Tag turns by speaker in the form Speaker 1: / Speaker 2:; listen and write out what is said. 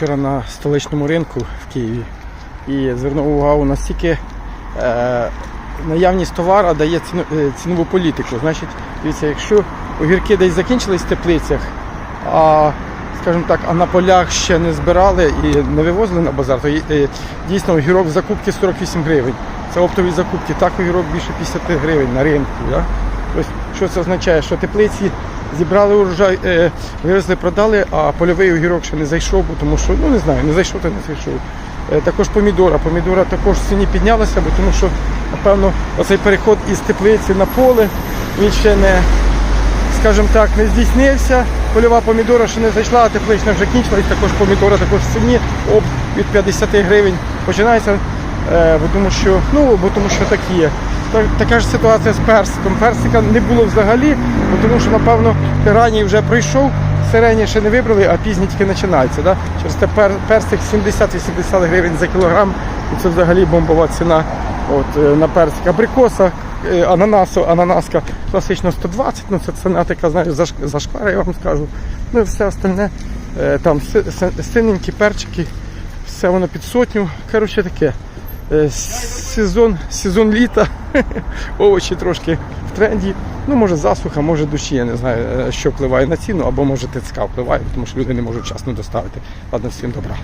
Speaker 1: вчора на столичному ринку в Києві і звернув увагу настільки е, наявність товару дає ціну, е, цінову політику. Значить, дивіться, якщо огірки десь закінчились в теплицях, а скажімо так, а на полях ще не збирали і не вивозили на базар, то е, дійсно огірок в закупці 48 гривень. Це оптові закупки, так огірок більше 50 гривень на ринку. Да? Тобто, що це означає? Що теплиці зібрали урожай, е, вивезли, продали, а польовий огірок ще не зайшов, тому що, ну не знаю, не зайшов, то не зайшов. Е, також помідора. Помідора також в ціні піднялася, бо тому що, напевно, оцей переход із теплиці на поле, він ще не, скажімо так, не здійснився. Польова помідора ще не зайшла, а теплична вже кінчилась, також помідора також в ціні об від 50 гривень починається. Е, бо тому що, ну, бо тому що так є. Так, така ж ситуація з персиком. Персика не було взагалі, тому що, напевно, ранній вже пройшов, середній ще не вибрали, а пізній тільки починається. Да? Через те пер, персик 70-80 гривень за кілограм, і це взагалі бомбова ціна от, е, на персик. Абрикоса, е, ананасу, ананаска класично 120, ну це ціна така, знаю, заш- зашквара, я вам скажу. Ну і все остальне, е, там си- си- синенькі перчики, все воно під сотню. Коротше таке. Сезон, сезон літа, овочі трошки в тренді. Ну, може засуха, може душі, я не знаю, е, що впливає на ціну, або може ТЦК впливає, тому що люди не можуть вчасно доставити. Ладно, всім добра.